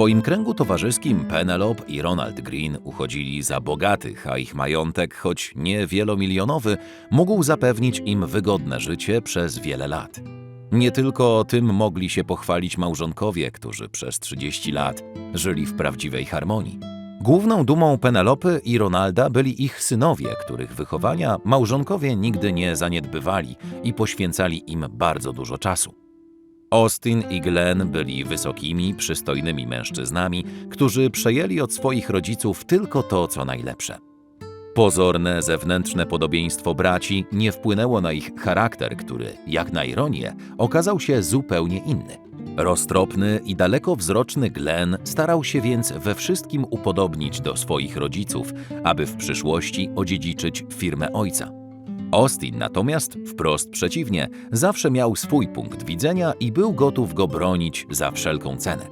swoim kręgu towarzyskim Penelope i Ronald Green uchodzili za bogatych, a ich majątek, choć nie wielomilionowy, mógł zapewnić im wygodne życie przez wiele lat. Nie tylko tym mogli się pochwalić małżonkowie, którzy przez 30 lat żyli w prawdziwej harmonii. Główną dumą Penelopy i Ronalda byli ich synowie, których wychowania małżonkowie nigdy nie zaniedbywali i poświęcali im bardzo dużo czasu. Austin i Glenn byli wysokimi, przystojnymi mężczyznami, którzy przejęli od swoich rodziców tylko to, co najlepsze. Pozorne zewnętrzne podobieństwo braci nie wpłynęło na ich charakter, który, jak na ironię, okazał się zupełnie inny. Roztropny i dalekowzroczny Glenn starał się więc we wszystkim upodobnić do swoich rodziców, aby w przyszłości odziedziczyć firmę ojca. Austin natomiast, wprost przeciwnie, zawsze miał swój punkt widzenia i był gotów go bronić za wszelką cenę.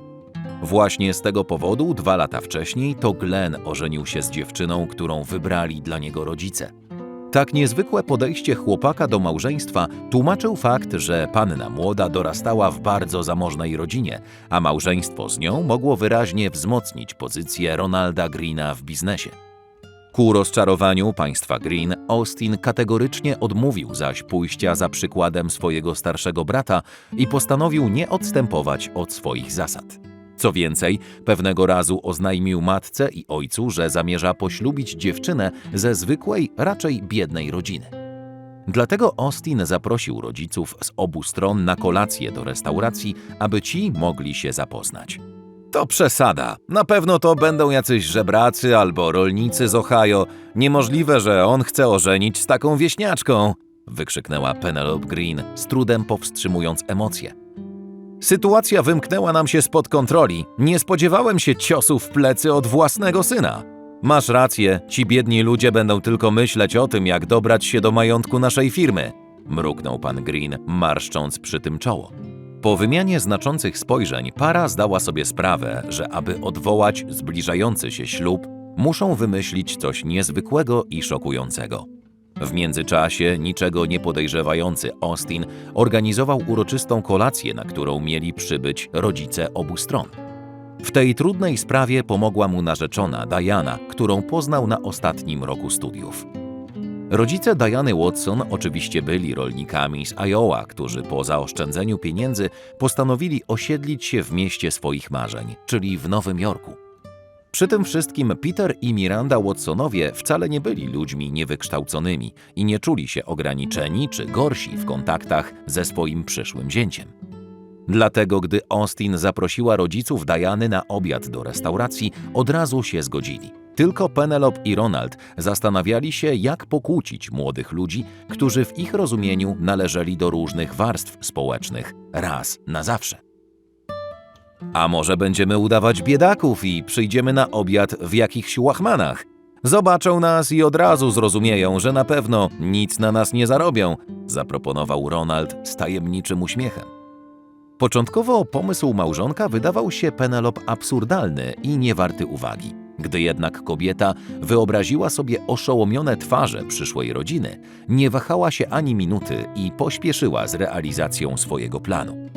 Właśnie z tego powodu dwa lata wcześniej to Glenn ożenił się z dziewczyną, którą wybrali dla niego rodzice. Tak niezwykłe podejście chłopaka do małżeństwa tłumaczył fakt, że panna młoda dorastała w bardzo zamożnej rodzinie, a małżeństwo z nią mogło wyraźnie wzmocnić pozycję Ronalda Greena w biznesie. Ku rozczarowaniu państwa Green, Austin kategorycznie odmówił zaś pójścia za przykładem swojego starszego brata i postanowił nie odstępować od swoich zasad. Co więcej, pewnego razu oznajmił matce i ojcu, że zamierza poślubić dziewczynę ze zwykłej, raczej biednej rodziny. Dlatego Austin zaprosił rodziców z obu stron na kolację do restauracji, aby ci mogli się zapoznać. To przesada. Na pewno to będą jacyś żebracy albo rolnicy z Ohio. Niemożliwe, że on chce ożenić z taką wieśniaczką, wykrzyknęła Penelope Green, z trudem powstrzymując emocje. Sytuacja wymknęła nam się spod kontroli. Nie spodziewałem się ciosu w plecy od własnego syna. Masz rację, ci biedni ludzie będą tylko myśleć o tym, jak dobrać się do majątku naszej firmy, mruknął pan Green, marszcząc przy tym czoło. Po wymianie znaczących spojrzeń para zdała sobie sprawę, że aby odwołać zbliżający się ślub, muszą wymyślić coś niezwykłego i szokującego. W międzyczasie, niczego nie podejrzewający Austin organizował uroczystą kolację, na którą mieli przybyć rodzice obu stron. W tej trudnej sprawie pomogła mu narzeczona Diana, którą poznał na ostatnim roku studiów. Rodzice Diany Watson oczywiście byli rolnikami z Iowa, którzy po zaoszczędzeniu pieniędzy postanowili osiedlić się w mieście swoich marzeń, czyli w Nowym Jorku. Przy tym wszystkim Peter i Miranda Watsonowie wcale nie byli ludźmi niewykształconymi i nie czuli się ograniczeni czy gorsi w kontaktach ze swoim przyszłym zięciem. Dlatego, gdy Austin zaprosiła rodziców Diany na obiad do restauracji, od razu się zgodzili. Tylko Penelope i Ronald zastanawiali się, jak pokłócić młodych ludzi, którzy w ich rozumieniu należeli do różnych warstw społecznych, raz na zawsze. A może będziemy udawać biedaków i przyjdziemy na obiad w jakichś łachmanach? Zobaczą nas i od razu zrozumieją, że na pewno nic na nas nie zarobią, zaproponował Ronald z tajemniczym uśmiechem. Początkowo pomysł małżonka wydawał się Penelope absurdalny i niewarty uwagi. Gdy jednak kobieta wyobraziła sobie oszołomione twarze przyszłej rodziny, nie wahała się ani minuty i pośpieszyła z realizacją swojego planu.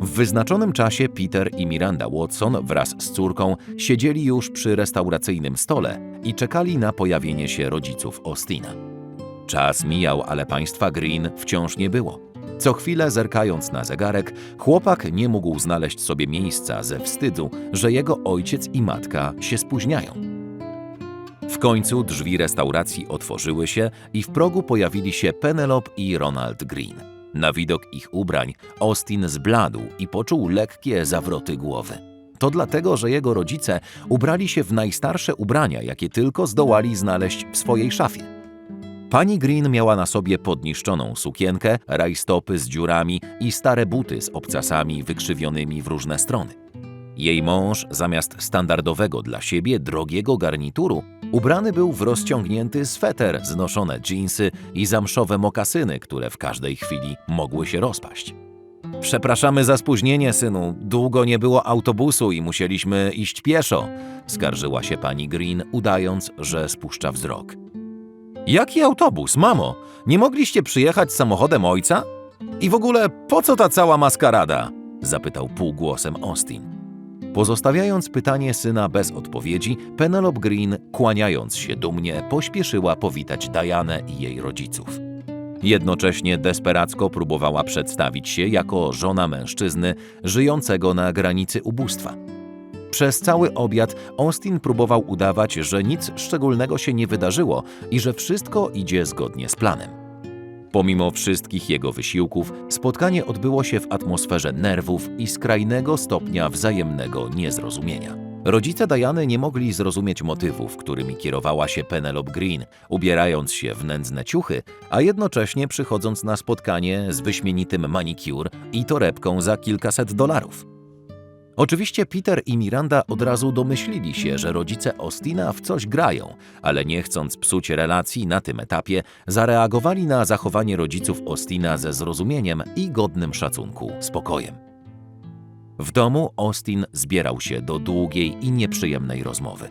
W wyznaczonym czasie Peter i Miranda Watson wraz z córką siedzieli już przy restauracyjnym stole i czekali na pojawienie się rodziców Austina. Czas mijał, ale państwa Green wciąż nie było. Co chwilę zerkając na zegarek, chłopak nie mógł znaleźć sobie miejsca ze wstydu, że jego ojciec i matka się spóźniają. W końcu drzwi restauracji otworzyły się i w progu pojawili się Penelope i Ronald Green. Na widok ich ubrań Austin zbladł i poczuł lekkie zawroty głowy. To dlatego, że jego rodzice ubrali się w najstarsze ubrania, jakie tylko zdołali znaleźć w swojej szafie. Pani Green miała na sobie podniszczoną sukienkę, rajstopy z dziurami i stare buty z obcasami wykrzywionymi w różne strony. Jej mąż, zamiast standardowego dla siebie drogiego garnituru, ubrany był w rozciągnięty sweter, znoszone dżinsy i zamszowe mokasyny, które w każdej chwili mogły się rozpaść. Przepraszamy za spóźnienie, synu. Długo nie było autobusu i musieliśmy iść pieszo, skarżyła się pani Green, udając, że spuszcza wzrok. Jaki autobus, mamo? Nie mogliście przyjechać samochodem ojca? I w ogóle po co ta cała maskarada? zapytał półgłosem Austin. Pozostawiając pytanie syna bez odpowiedzi, Penelope Green, kłaniając się dumnie, pośpieszyła powitać Dianę i jej rodziców. Jednocześnie desperacko próbowała przedstawić się jako żona mężczyzny żyjącego na granicy ubóstwa. Przez cały obiad Austin próbował udawać, że nic szczególnego się nie wydarzyło i że wszystko idzie zgodnie z planem. Pomimo wszystkich jego wysiłków, spotkanie odbyło się w atmosferze nerwów i skrajnego stopnia wzajemnego niezrozumienia. Rodzice Diany nie mogli zrozumieć motywów, którymi kierowała się Penelope Green, ubierając się w nędzne ciuchy, a jednocześnie przychodząc na spotkanie z wyśmienitym manicure i torebką za kilkaset dolarów. Oczywiście Peter i Miranda od razu domyślili się, że rodzice Austina w coś grają, ale nie chcąc psuć relacji na tym etapie, zareagowali na zachowanie rodziców Austina ze zrozumieniem i godnym szacunku spokojem. W domu Austin zbierał się do długiej i nieprzyjemnej rozmowy.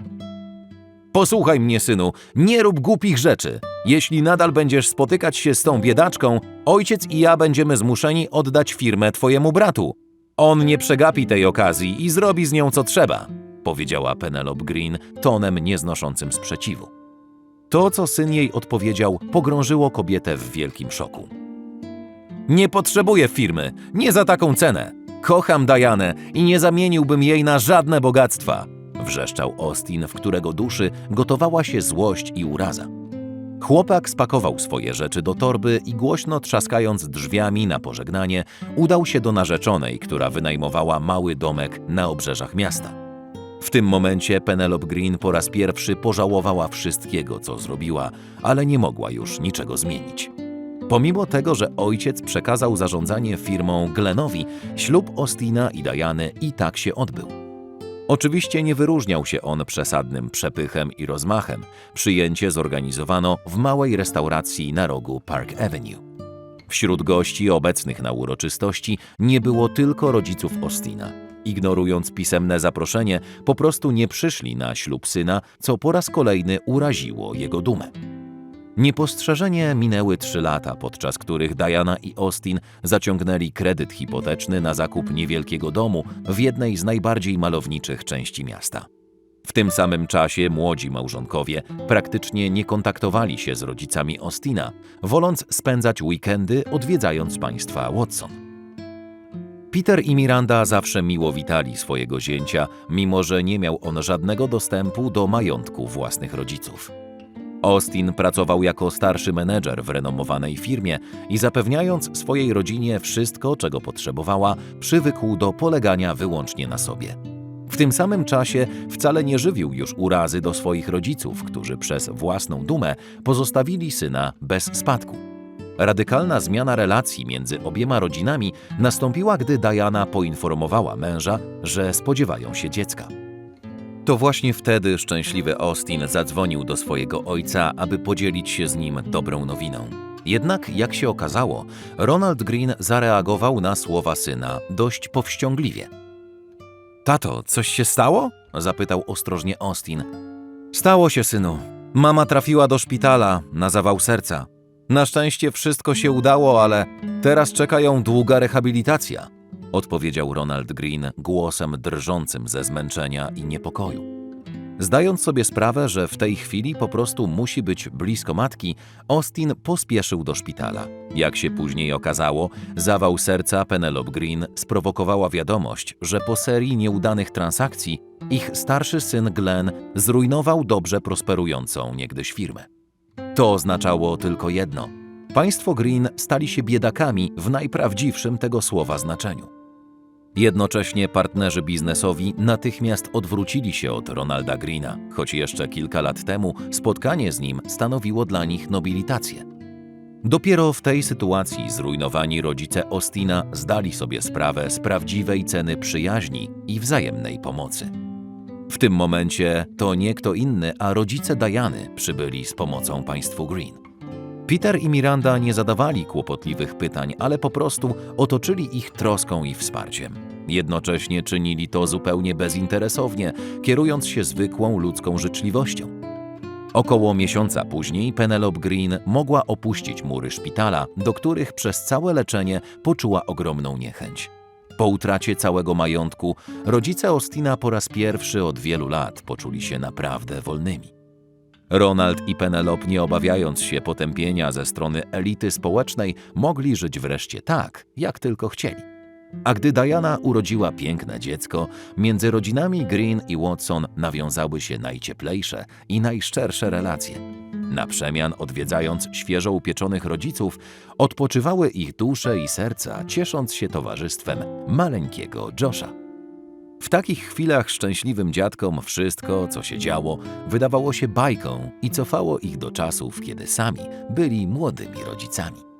Posłuchaj mnie, synu, nie rób głupich rzeczy. Jeśli nadal będziesz spotykać się z tą biedaczką, ojciec i ja będziemy zmuszeni oddać firmę twojemu bratu. On nie przegapi tej okazji i zrobi z nią co trzeba, powiedziała Penelope Green tonem nieznoszącym sprzeciwu. To, co syn jej odpowiedział, pogrążyło kobietę w wielkim szoku. Nie potrzebuję firmy, nie za taką cenę. Kocham Dianę i nie zamieniłbym jej na żadne bogactwa, wrzeszczał Austin, w którego duszy gotowała się złość i uraza. Chłopak spakował swoje rzeczy do torby i głośno trzaskając drzwiami na pożegnanie, udał się do narzeczonej, która wynajmowała mały domek na obrzeżach miasta. W tym momencie Penelope Green po raz pierwszy pożałowała wszystkiego, co zrobiła, ale nie mogła już niczego zmienić. Pomimo tego, że ojciec przekazał zarządzanie firmą Glenowi, ślub Austina i Diany i tak się odbył. Oczywiście nie wyróżniał się on przesadnym przepychem i rozmachem. Przyjęcie zorganizowano w małej restauracji na rogu Park Avenue. Wśród gości obecnych na uroczystości nie było tylko rodziców Austina. Ignorując pisemne zaproszenie, po prostu nie przyszli na ślub syna, co po raz kolejny uraziło jego dumę. Niepostrzeżenie minęły trzy lata, podczas których Diana i Austin zaciągnęli kredyt hipoteczny na zakup niewielkiego domu w jednej z najbardziej malowniczych części miasta. W tym samym czasie młodzi małżonkowie praktycznie nie kontaktowali się z rodzicami Austina, woląc spędzać weekendy odwiedzając państwa Watson. Peter i Miranda zawsze miło witali swojego zięcia, mimo że nie miał on żadnego dostępu do majątku własnych rodziców. Austin pracował jako starszy menedżer w renomowanej firmie i zapewniając swojej rodzinie wszystko, czego potrzebowała, przywykł do polegania wyłącznie na sobie. W tym samym czasie wcale nie żywił już urazy do swoich rodziców, którzy przez własną dumę pozostawili syna bez spadku. Radykalna zmiana relacji między obiema rodzinami nastąpiła, gdy Diana poinformowała męża, że spodziewają się dziecka. To właśnie wtedy szczęśliwy Austin zadzwonił do swojego ojca, aby podzielić się z nim dobrą nowiną. Jednak, jak się okazało, Ronald Green zareagował na słowa syna dość powściągliwie. Tato, coś się stało? zapytał ostrożnie Austin. Stało się, synu. Mama trafiła do szpitala na zawał serca. Na szczęście wszystko się udało, ale teraz czeka ją długa rehabilitacja odpowiedział Ronald Green głosem drżącym ze zmęczenia i niepokoju. Zdając sobie sprawę, że w tej chwili po prostu musi być blisko matki, Austin pospieszył do szpitala. Jak się później okazało, zawał serca Penelope Green sprowokowała wiadomość, że po serii nieudanych transakcji ich starszy syn Glenn zrujnował dobrze prosperującą niegdyś firmę. To oznaczało tylko jedno. Państwo Green stali się biedakami w najprawdziwszym tego słowa znaczeniu. Jednocześnie partnerzy biznesowi natychmiast odwrócili się od Ronalda Greena, choć jeszcze kilka lat temu spotkanie z nim stanowiło dla nich nobilitację. Dopiero w tej sytuacji zrujnowani rodzice Austina zdali sobie sprawę z prawdziwej ceny przyjaźni i wzajemnej pomocy. W tym momencie to nie kto inny, a rodzice Diany przybyli z pomocą państwu Green. Peter i Miranda nie zadawali kłopotliwych pytań, ale po prostu otoczyli ich troską i wsparciem. Jednocześnie czynili to zupełnie bezinteresownie, kierując się zwykłą ludzką życzliwością. Około miesiąca później Penelope Green mogła opuścić mury szpitala, do których przez całe leczenie poczuła ogromną niechęć. Po utracie całego majątku, rodzice Austina po raz pierwszy od wielu lat poczuli się naprawdę wolnymi. Ronald i Penelope, nie obawiając się potępienia ze strony elity społecznej, mogli żyć wreszcie tak, jak tylko chcieli. A gdy Diana urodziła piękne dziecko, między rodzinami Green i Watson nawiązały się najcieplejsze i najszczersze relacje. Na przemian, odwiedzając świeżo upieczonych rodziców, odpoczywały ich dusze i serca, ciesząc się towarzystwem maleńkiego Josha. W takich chwilach szczęśliwym dziadkom wszystko, co się działo, wydawało się bajką i cofało ich do czasów, kiedy sami byli młodymi rodzicami.